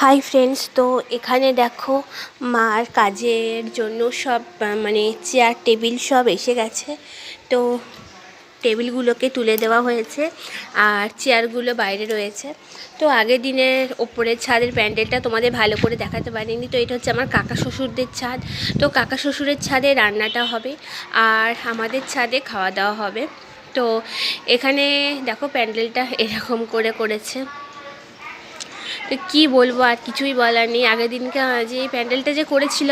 Hi friends তো এখানে দেখো মার কাজের জন্য সব মানে চেয়ার টেবিল সব এসে গেছে। তো টেবিলগুলোকে তুলে দেওয়া হয়েছে আর চেয়ারগুলো বাইরে রয়েছে। তো আগের দিনের ওপরের ছাদের প্যান্ডেলটা তোমাদের ভালো করে দেখাতে পারিনি। তো এটা হচ্ছে আমার কাকা শ্বশুরদের ছাদ। তো কাকা শ্বশুরের ছাদে রান্নাটা হবে আর আমাদের ছাদে খাওয়া দাওয়া হবে। তো এখানে দেখো প্যান্ডেলটা এরকম করে করেছে। কী বলব আর কিছুই বলার নেই। আগের দিনকে যে প্যান্ডেলটা যে করেছিল,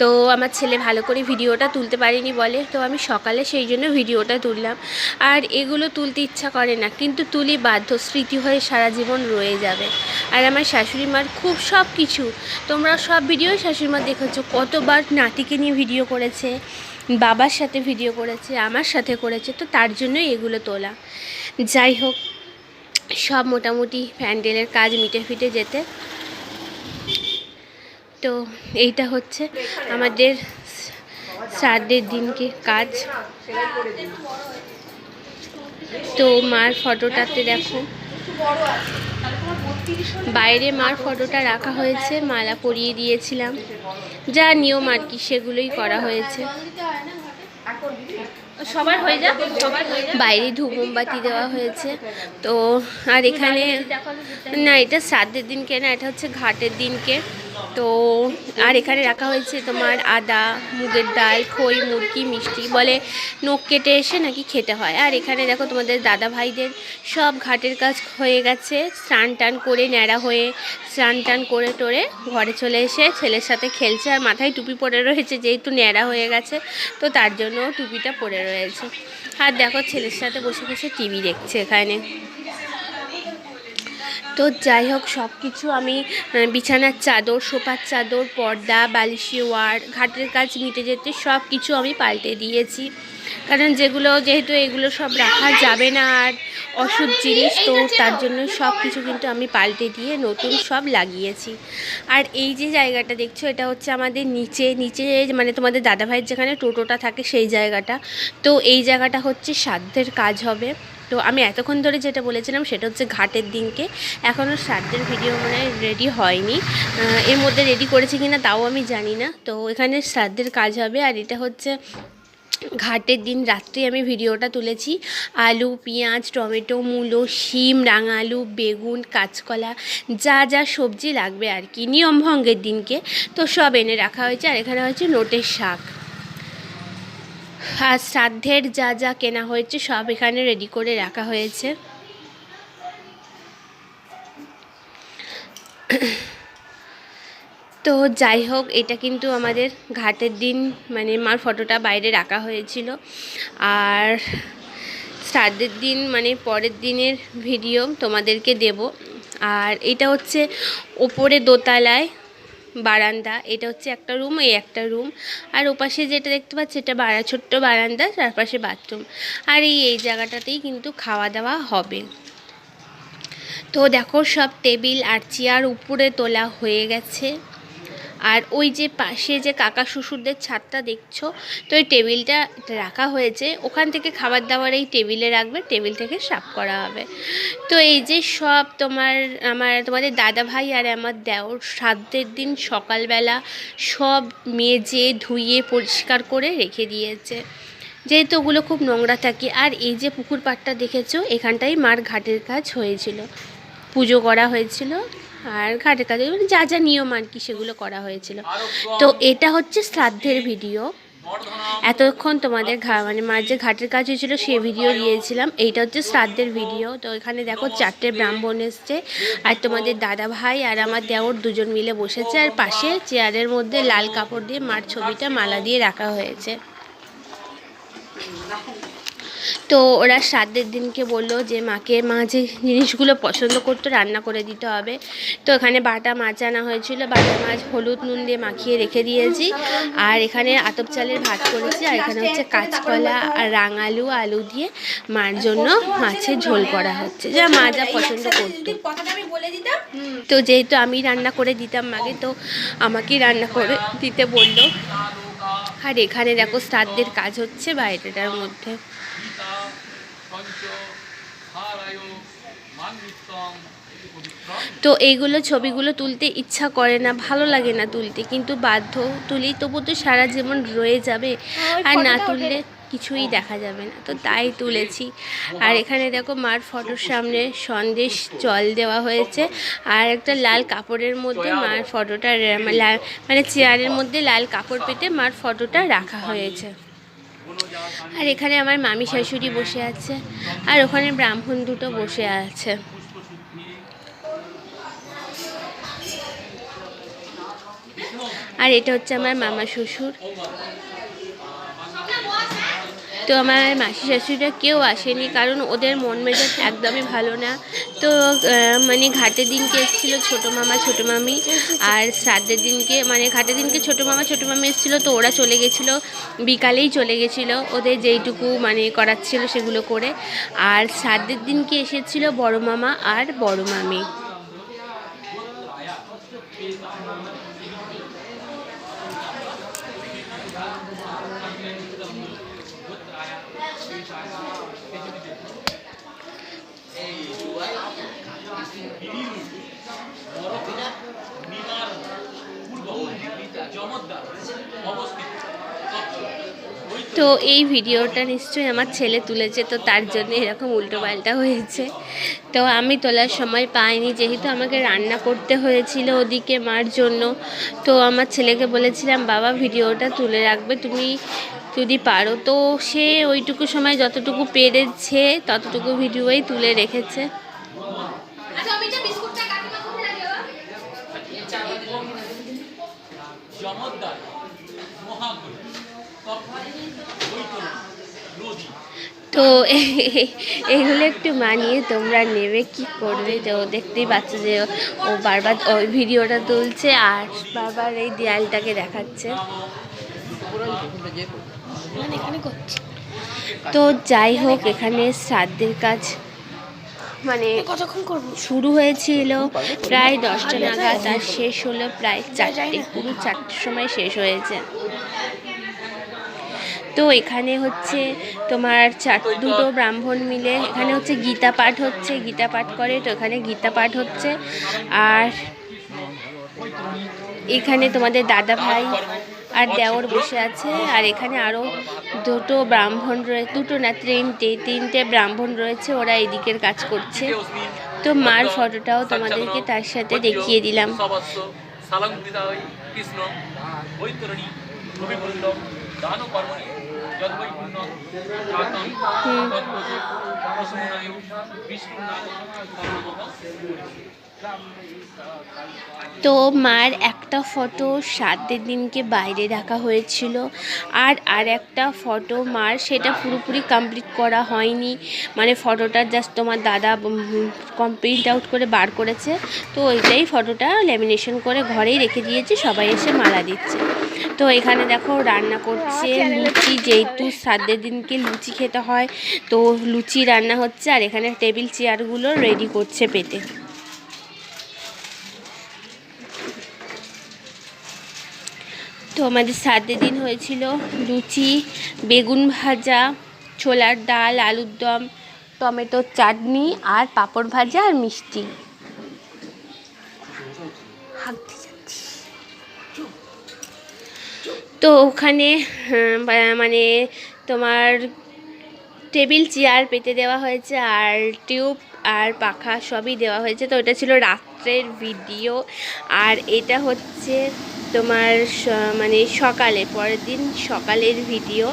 তো আমার ছেলে ভালো করে ভিডিওটা তুলতে পারেনি বলে, তো আমি সকালে সেই জন্য ভিডিওটা তুললাম। আর এগুলো তুলতে ইচ্ছা করে না, কিন্তু তুলি বাধ্য, স্মৃতি হয়ে সারা জীবন রয়ে যাবে। আর আমার শাশুড়ি মার খুব সব কিছু। তোমরা সব ভিডিও শাশুড়ি মা দেখেছ, কতবার নাতিকে নিয়ে ভিডিও করেছে, বাবার সাথে ভিডিও করেছে, আমার সাথে করেছে, তো তার জন্যই এগুলো তোলা। যাই হোক সব মোটামুটি প্যান্ডেলের কাজ মিটে ফিটে যেতে। তো এইটা হচ্ছে আমাদের শ্রাদ্ধের দিনকে কাজ। তো মার ফটোটাতে দেখো। বাইরে মার ফটোটা রাখা হয়েছে, মালা পরিয়ে দিয়েছিলাম। যা নিয়ম আর কি, সেগুলোই করা হয়েছে। সবার হয়ে যাক, সবার বাইরে ধূপ মোমবাতি দেওয়া হয়েছে। তো, আর এখানে না, এটা শ্রাদ্ধের দিনকে না, এটা হচ্ছে ঘাটের দিনকে। তো আর এখানে রাখা হয়েছে তোমার আদা, মুগের ডাল, খই, মুরগি, মিষ্টি বলে নখ কেটে এসে নাকি খেতে হয়। আর এখানে দেখো তোমাদের দাদা ভাইদের সব ঘাটের কাজ হয়ে গেছে। স্নান টান করে, ন্যাড়া হয়ে স্নান টান করে টোরে ঘরে চলে এসে ছেলের সাথে খেলছে আর মাথায় টুপি পরে রয়েছে, যেহেতু ন্যাড়া হয়ে গেছে, তো তার জন্য টুপিটা পরে রয়েছে। আর দেখো ছেলের সাথে বসে বসে টিভি দেখছে এখানে। তো যাই হোক সব কিছু আমি বিছানার চাদর, সোফার চাদর, পর্দা বালিশি ওয়ার, ঘাটের কাজ মিটে যেতে সব কিছু আমি পাল্টে দিয়েছি। কারণ যেগুলো যেহেতু এগুলো সব রাখা যাবে না আর অশুভ জিনিস, তো তার জন্য সব কিছু কিন্তু আমি পাল্টে দিয়ে নতুন সব লাগিয়েছি। আর এই যে জায়গাটা দেখছ, এটা হচ্ছে আমাদের নিচে নিচে মানে তোমাদের দাদাভাইয়ের যেখানে টোটোটা থাকে সেই জায়গাটা। তো এই জায়গাটা হচ্ছে সাধ্যের কাজ হবে। তো আমি এতক্ষণ ধরে যেটা বলেছিলাম সেটা হচ্ছে ঘাটের দিনকে। এখনও শ্রাদ্ধের ভিডিও মানে রেডি হয়নি। এর মধ্যে রেডি করেছি কিনা তাও আমি জানি না। তো এখানে শ্রাদ্ধের কাজ হবে আর এটা হচ্ছে ঘাটের দিন রাত্রে আমি ভিডিওটা তুলেছি। আলু, পেঁয়াজ, টমেটো, মূলো, শিম, রাঙালু, বেগুন, কাঁচকলা, যা যা সবজি লাগবে আর কি। নিয়মভঙ্গের দিনকে। তো সব এনে রাখা হয়েছে আর এখানে হচ্ছে নোটের শাক। আর শ্রাদ্ধের যা যা কেনা হয়েছে সব এখানে রেডি করে রাখা হয়েছে। তো যাই হোক, এটা কিন্তু আমাদের ঘাটের দিন মানে মার ফটোটা বাইরে রাখা হয়েছিল। আর শ্রাদ্ধের দিন মানে পরের দিনের ভিডিও তোমাদেরকে দেব। আর এটা হচ্ছে ওপরে দোতলায় বারান্দা। এটা হচ্ছে একটা রুম, এই একটা রুম। আর ওপাশে যেটা দেখতে পাচ্ছি, এটা বারা, ছোট্ট বারান্দা চারপাশে বাথরুম। আর এই এই জায়গাটাতেই কিন্তু খাওয়া দাওয়া হবে। তো দেখো, সব টেবিল আর চেয়ার উপরে তোলা হয়ে গেছে। আর ওই যে পাশে যে কাকা শ্বশুরদের ছাদটা দেখছ, তো ওই টেবিলটা রাখা হয়েছে। ওখান থেকে খাবার দাবার এই টেবিলে রাখবে, টেবিল থেকে সাফ করা হবে। তো এই যে সব তোমার, আমার তোমাদের দাদা ভাই আর আমার দেওর শ্রাদ্ধের দিন সকালবেলা সব মেজে ধুয়ে পরিষ্কার করে রেখে দিয়েছে। যেহেতু ওগুলো খুব নোংরা থাকে, আর এই যে পুকুর পাড়টা দেখেছ, এখানটাই মার ঘাটের কাজ হয়েছিল। পুজো করা হয়েছিল। আর ঘাটের কাজে মানে যা যা নিয়ম আর কি সেগুলো করা হয়েছিল। তো এটা হচ্ছে শ্রাদ্ধের ভিডিও। এতক্ষণ তোমাদের ঘা মানে মার যে ঘাটের কাজ হয়েছিল সে ভিডিও দিয়েছিলাম। এইটা হচ্ছে শ্রাদ্ধের ভিডিও। তো এখানে দেখো চারটে ব্রাহ্মণ এসছে। আর তোমাদের দাদা ভাই আর আমার দেওর দুজন মিলে বসেছে। আর পাশে চেয়ারের মধ্যে লাল কাপড় দিয়ে মার ছবিটা মালা দিয়ে রাখা হয়েছে। তো ওরা শ্রাদ্ধের দিনকে বলল যে মাকে, মা যে জিনিসগুলো পছন্দ করতো রান্না করে দিতে হবে। তো এখানে বাটা মাছ আনা হয়েছিল। বাটা মাছ হলুদ নুন দিয়ে মাখিয়ে রেখে দিয়েছি। আর এখানে আতপ চালের ভাত করেছি। আর এখানে হচ্ছে কাঁচকলা, আর রাঙালু, আলু দিয়ে মার জন্য মাছের ঝোল করা হচ্ছে। যা মা যা পছন্দ করতো। তো যেহেতু আমি রান্না করে দিতাম মাকে, তো আমাকেই রান্না করে দিতে বলল। আর এখানে দেখো শ্রাদ্ধের কাজ হচ্ছে বাইরেটার মধ্যে। পঞ্চ হারায় মান্বিতং তো এইগুলো ছবিগুলো তুলতে ইচ্ছা করে না ভালো লাগে না তুলতে। কিন্তু বাধ্য তুলি তবু তো সারা জীবন রয়ে যাবে। আর না তুললে কিছুই দেখা যাবে না। তো তাই তুলেছি। আর এখানে দেখো মার ফটোর সামনে সন্দেশ জল দেওয়া হয়েছে। আর একটা লাল কাপড়ের মধ্যে মার ফটোটা মানে চেয়ারের মধ্যে লাল কাপড় পেতে মার ফটোটা রাখা হয়েছে। আর এখানে আমার মামি শাশুড়ি বসে আছে, আর ওখানে ব্রাহ্মণ দুটো বসে আছে। আর এটা হচ্ছে আমার মামা শ্বশুর। তো আমার মাসি শাশুড়িরা কেউ আসেনি, কারণ ওদের মন মেজাজ একদমই ভালো না। তো মানে ঘাটের দিনকে এসেছিল ছোটো মামা, ছোটো মামি, আর শ্রাদ্ধের দিনকে মানে ঘাটের দিনকে ছোটো মামা, ছোটো মামি এসেছিল, তো ওরা চলে গেছিল, বিকালেই চলে গেছিল, ওদের যেইটুকু মানে করাচ্ছিল সেগুলো করে। আর শ্রাদ্ধের দিনকে এসেছিল বড় মামা আর বড় মামি। তো এই ভিডিওটা নিশ্চয়ই আমার ছেলে তুলেছে, তো তার জন্য এরকম উল্টোপাল্টা হয়েছে। তো আমি তোলার সময় পাইনি, যেহেতু আমাকে রান্না করতে হয়েছিল ওদিকে মার জন্য। তো আমার ছেলেকে বলেছিলাম, বাবা, ভিডিওটা তুলে রাখবে। তুমি যদি পারো। তো সে ওইটুকু সময় যতটুকু পেরেছে, ততটুকু ভিডিওই তুলে রেখেছে। আচ্ছা মহাগুরু নদী তো এগুলো একটু মানিয়ে তোমরা নেবে কি করবে? তো দেখতেই পাচ্ছ যে ও বারবার ওই ভিডিওটা তুলছে আর বারবার এই দেয়ালটাকে দেখাচ্ছে। তো যাই হোক এখানে শ্রাদ্ধের কাজ মানে কতক্ষণ করব? শুরু হয়েছিল প্রায় দশটা নাগাদ আর শেষ হলো প্রায় চারটে। পুরো চারটের সময় শেষ হয়েছে। তো এখানে হচ্ছে তোমার চার দুটো ব্রাহ্মণ মিলে এখানে হচ্ছে গীতা পাঠ হচ্ছে গীতা পাঠ করে তো এখানে গীতা পাঠ হচ্ছে। আর এখানে তোমাদের দাদা ভাই আর দেওর বসে আছে। আর এখানে আরও দুটো ব্রাহ্মণ রয়েছে দুটো না তিনটে তিনটে ব্রাহ্মণ রয়েছে। ওরা এদিকের কাজ করছে। তো মার ফটোটাও তোমাদেরকে তার সাথে দেখিয়ে দিলাম। কৃষ্ণ যদ্বৈ পুণ্য জাতম। প্রসন্নায় তো মার একটা ফটো সাতের দিনকে বাইরে রাখা হয়েছিল আর আর একটা ফটো মার সেটা পুরোপুরি কমপ্লিট করা হয়নি। মানে ফটোটা জাস্ট তোমার দাদা কম প্রিন্ট আউট করে বার করেছে। তো ওইটাই ফটোটা ল্যামিনেশন করে ঘরেই রেখে দিয়েছে সবাই এসে মালা দিচ্ছে। তো এখানে দেখো রান্না করছে লুচি, যেহেতু শ্রাদ্ধের দিনকে লুচি খেতে হয়, তো লুচি রান্না হচ্ছে আর এখানে টেবিল চেয়ারগুলো রেডি করছে পেতে তো আমাদের শ্রাদ্ধের দিন হয়েছিল লুচি, বেগুন ভাজা, ছোলার ডাল, আলুর দম, টমেটোর চাটনি আর পাঁপড় ভাজা আর মিষ্টি। তো ওখানে হ্যাঁ, মানে তোমার টেবিল, চেয়ার পেতে দেওয়া হয়েছে আর টিউব আর পাখা সবই দেওয়া হয়েছে। তো এটা ছিল রাত্রের ভিডিও। আর এটা হচ্ছে তোমার মানে সকালে, পরের দিন সকালের ভিডিও।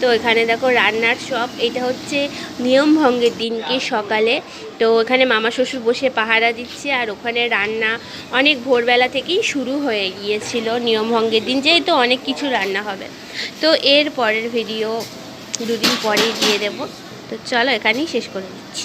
তো এখানে দেখো রান্নার সব। এটা হচ্ছে নিয়ম ভঙ্গের দিনকে সকালে। তো এখানে মামা শ্বশুর বসে পাহারা দিচ্ছে আর ওখানে রান্না অনেক ভোরবেলা থেকেই শুরু হয়ে গিয়েছিল নিয়ম ভঙ্গের দিন। যেহেতু অনেক কিছু রান্না হবে। তো এর পরের ভিডিও দুদিন পরেই দিয়ে দেবো। তো চলো এখানেই শেষ করে দিচ্ছি।